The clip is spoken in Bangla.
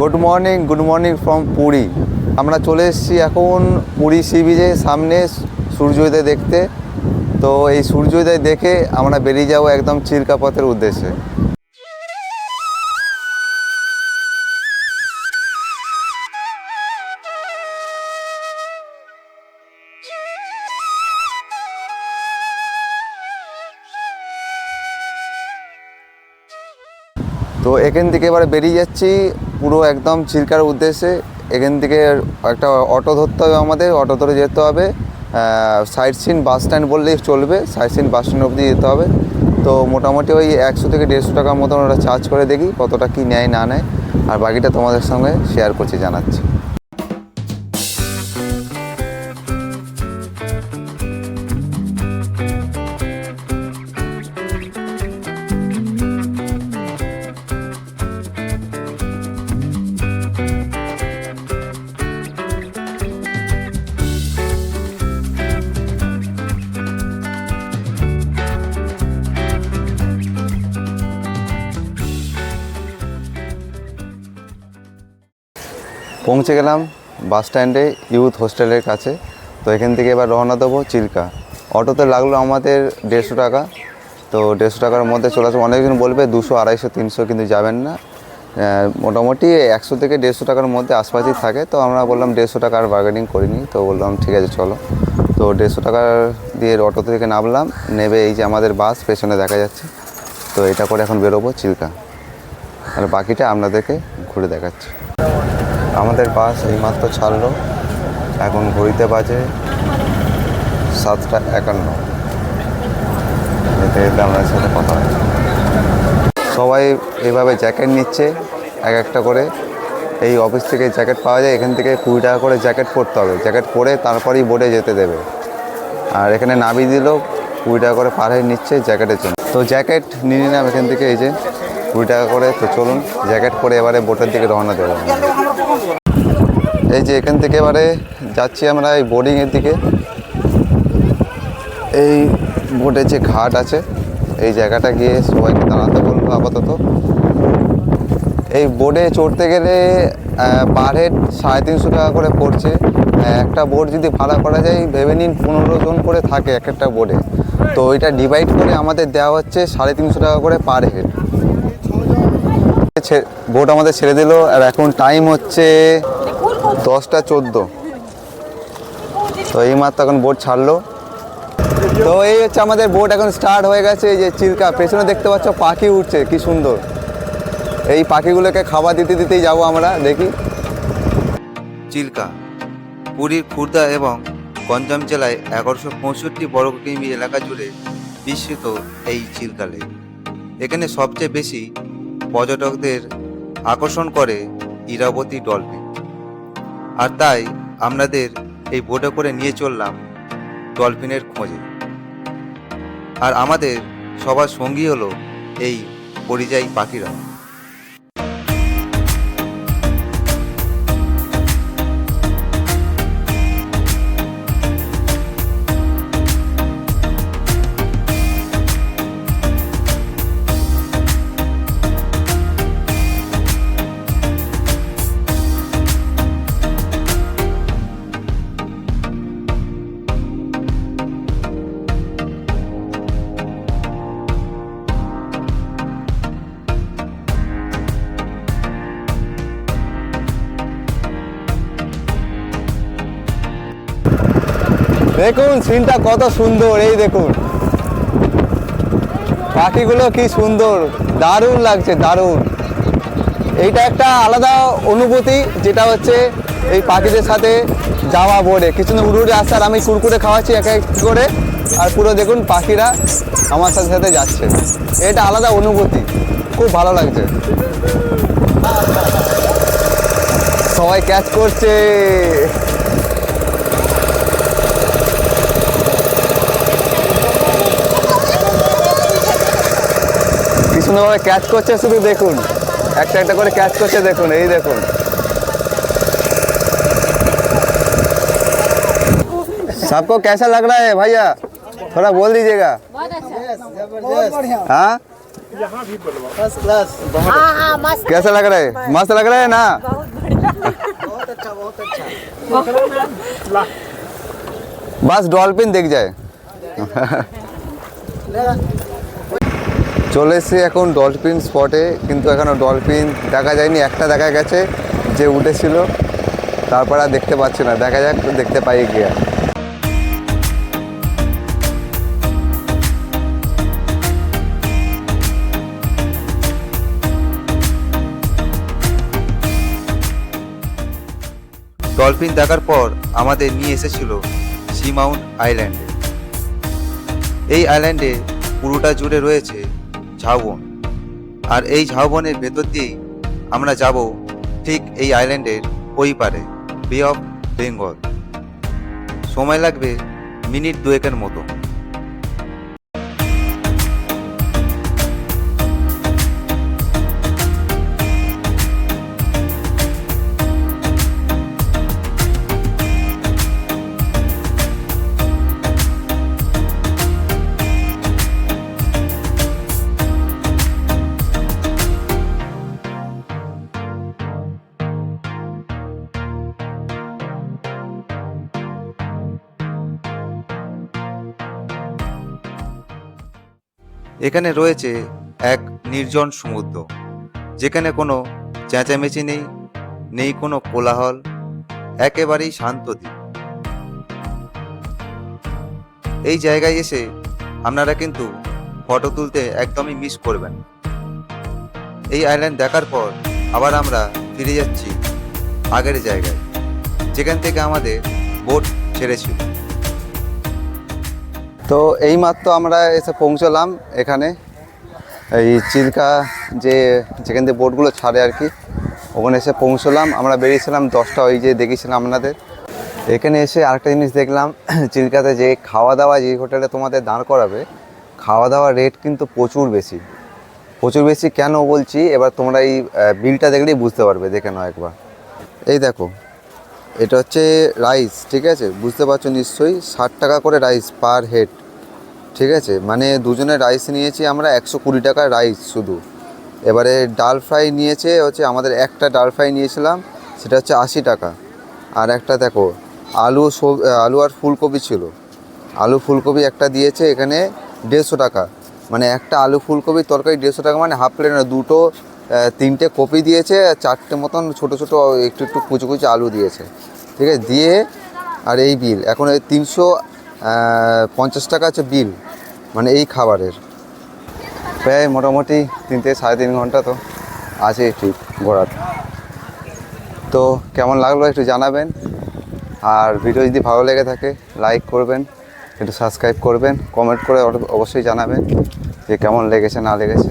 Good morning good morning from Puri আমরা চলে এসেছি এখন পুরী সি বিচে সামনে সূর্যোদয় দেখতে। তো এই সূর্যোদয় দেখে আমরা বেরিয়ে যাব একদম চিরকাপথের উদ্দেশ্যে। তো এখান থেকে এবারে বেরিয়ে যাচ্ছি পুরো একদম চিল্কার উদ্দেশ্যে এখান থেকে একটা অটো ধরতে হবে আমাদের, অটো ধরে যেতে হবে। সাইড সিন বাস স্ট্যান্ড বললেই চলবে সাইড সিন বাস স্ট্যান্ড অবধি যেতে হবে। তো মোটামুটি ওই একশো থেকে দেড়শো টাকার মতন ওরা চার্জ করে দেখি কতটা কী নেয়, না নেয়। আর বাকিটা তোমাদের সঙ্গে শেয়ার করছি, জানাচ্ছি। পৌঁছে গেলাম বাস স্ট্যান্ডে ইউথ হোস্টেলের কাছে। তো এখান থেকে এবার রওনা দেবো চিল্কা। অটোতে লাগল আমাদের দেড়শো টাকা। তো দেড়শো টাকার মধ্যে চলে আসব। অনেকজন বলবে দুশো, আড়াইশো, তিনশো কিন্তু যাবেন না। মোটামুটি একশো থেকে দেড়শো টাকার মধ্যে আশপাশেই থাকে। তো আমরা বললাম দেড়শো টাকার বার্গেনিং করিনি তো বললাম, ঠিক আছে, চলো। তো দেড়শো টাকার দিয়ে অটো থেকে নামলাম। নেবে এই যে আমাদের বাস, পেছনে দেখা যাচ্ছে। তো এটা করে এখন বেরোবো চিল্কা। আর বাকিটা আপনাদেরকে ঘুরে দেখাচ্ছি। আমাদের বাস এইমাত্র ছাড়লো। এখন ঘড়িতে বাজে সাতটা একান্ন। যেতে যেতে আপনাদের সাথে কথা হয় সবাই এইভাবে জ্যাকেট নিচ্ছে, এক একটা করে। এই অফিস থেকে জ্যাকেট পাওয়া যায়, এখান থেকে কুড়ি টাকা করে জ্যাকেট পরতে হবে। জ্যাকেট পরে তারপরেই বোর্ডে যেতে দেবে। আর এখানে নাবি দিল, কুড়ি টাকা করে পার নিচ্ছে জ্যাকেটের জন্য। তো জ্যাকেট নিয়ে নিলাম এখান থেকে, এই যে কুড়ি টাকা করে। তো চলুন, জ্যাকেট পরে এবারে বোটের দিকে রওনা দেবো। এই যে এখান থেকে এবারে যাচ্ছি আমরা এই বোর্ডিংয়ের দিকে। এই বোটে যে ঘাট আছে, এই জায়গাটা গিয়ে সবাইকে দাঁড়াতে বলব আপাতত। এই বোটে চড়তে গেলে পার হেড সাড়ে তিনশো টাকা করে পড়ছে। একটা বোট যদি ভাড়া করা যায়, ভেবে নিন পনেরো জন করে থাকে এক একটা বোটে তো এটা ডিভাইড করে আমাদের দেওয়া হচ্ছে সাড়ে তিনশো টাকা করে পার হেড বোট আমাদের ছেড়ে দিল। আর এখন টাইম হচ্ছে দশটা চোদ্দ। তো এই মাত্র এখন বোট ছাড়লো। তো এই হচ্ছে আমাদের বোট এখন স্টার্ট হয়ে গেছে, এই যে চিল্কা। পেছনে দেখতে পাচ্ছ পাখি উঠছে কি সুন্দর। এই পাখিগুলোকে খাবার দিতে দিতেই যাব আমরা, দেখি। চিল্কা, পুরীর খুর্দা এবং গঞ্জাম জেলায় এগারোশো পঁয়ষট্টি বর্গ কিমি এলাকা জুড়ে বিস্তৃত এই চিল্কা লেক এখানে সবচেয়ে বেশি পর্যটকদের আকর্ষণ করে ইরাবতী ডলফিন আর তাই আপনাদের এই বোটে করে নিয়ে চললাম ডলফিনের খোঁজে। আর আমাদের সবার সঙ্গী হলো এই পরিযায়ী পাখিরা। দেখুন, সিনটা কত সুন্দর, এই দেখুন। পাখিগুলো কি সুন্দর, দারুণ লাগছে, দারুণ। এইটা একটা আলাদা অনুভূতি, যেটা হচ্ছে এই পাখিদের সাথে যাওয়া বোর্ডে। কিছু না উড়ে উড়ে আসছে, আর আমি কুরকুরে খাওয়াচ্ছি এক এক করে। আর পুরো দেখুন, পাখিরা আমার সাথে সাথে যাচ্ছে। এটা আলাদা অনুভূতি, খুব ভালো লাগছে। সবাই ক্যাচ করছে। সুন্দরভাবে ক্যাচ করছে শুধু দেখুন একটা একটা করে ক্যাচ করছে দেখুন এই দেখুন सबको कैसा लग रहा है भैया थोड़ा बोल दीजिएगा बहुत अच्छा हाँ फर्स्ट क्लास बहुत हाँ हाँ मस्त कैसा लग रहा है मस्त लग रहा है ना बहुत बढ़िया बहुत अच्छा बहुत अच्छा বাস ডলফিন দেখ যায় চলে এসেছি এখন ডলফিন স্পটে, কিন্তু এখনও ডলফিন দেখা যায়নি। একটা দেখা গেছে যে উঠেছিল, তারপর আর দেখতে পাচ্ছি না। দেখা যাক, দেখতে পাই গিয়ে। ডলফিন দেখার পর আমাদের নিয়ে এসেছিল সি মাউন্ট আইল্যান্ডে। এই আইল্যান্ডে পুরোটা জুড়ে রয়েছে ঝাউবন। আর এই ঝাউবনের ভেতর দিয়েই আমরা যাব ঠিক এই আইল্যান্ডের ওই পারে বে অফ বেঙ্গল সময় লাগবে মিনিট দুয়েকের মতো। এখানে রয়েছে এক নির্জন সমুদ্র, যেখানে কোনো চেঁচামেচি নেই নেই কোনো কোলাহল, একেবারেই শান্ত দ্বীপ। এই জায়গায় এসে আপনারা কিন্তু ফটো তুলতে একদমই মিস করবেন এই আইল্যান্ড দেখার পর আবার আমরা ফিরে যাচ্ছি আগের জায়গায়, যেখান থেকে আমাদের বোট ছেড়েছিল। তো এইমাত্র আমরা এসে পৌঁছলাম এখানে। এই চিল্কা যে যেখান থেকে বোটগুলো ছাড়ে আর কি, ওখানে এসে পৌঁছলাম। আমরা বেরিয়েছিলাম দশটা, ওই যে দেখেছিলাম আপনাদের। এখানে এসে আরেকটা জিনিস দেখলাম, চিল্কাতে যে খাওয়া দাওয়া যে হোটেলে তোমাদের দাঁড় করাবে খাওয়া দাওয়ার রেট কিন্তু প্রচুর বেশি। প্রচুর বেশি কেন বলছি? এবার তোমরা এই বিলটা দেখলেই বুঝতে পারবে, দেখে নাও একবার। এই দেখো এটা হচ্ছে রাইস ঠিক আছে? বুঝতে পারছ নিশ্চয়ই? ষাট টাকা করে রাইস পার হেড ঠিক আছে? মানে দুজনের রাইস নিয়েছি আমরা একশো কুড়ি টাকার রাইস শুধু। এবারে ডাল ফ্রাই নিয়েছে, হচ্ছে আমাদের একটা ডাল ফ্রাই নিয়েছিলাম, সেটা হচ্ছে আশি টাকা। আর একটা দেখো, আলু আলু আর ফুলকপি ছিল। আলু ফুলকপি একটা দিয়েছে এখানে দেড়শো টাকা। মানে একটা আলু ফুলকপির তরকারি দেড়শো টাকা মানে হাফ প্লেট না দুটো তিনটে কপি দিয়েছে চারটে মতন ছোটো ছোটো একটু একটু কুচু কুচু আলু দিয়েছে। ঠিক আছে? দিয়ে, আর এই বিল, এখন এই তিনশো পঞ্চাশ টাকা হচ্ছে বিল মানে এই খাবারের। প্রায় মোটামুটি তিন থেকে সাড়ে তিন ঘণ্টা তো আছে ঠিক ঘোরাতে তো কেমন লাগল একটু জানাবেন, আর ভিডিও যদি ভালো লেগে থাকে, লাইক করবেন, একটু সাবস্ক্রাইব করবেন, কমেন্ট করে অবশ্যই জানাবেন যে কেমন লেগেছে, না লেগেছে।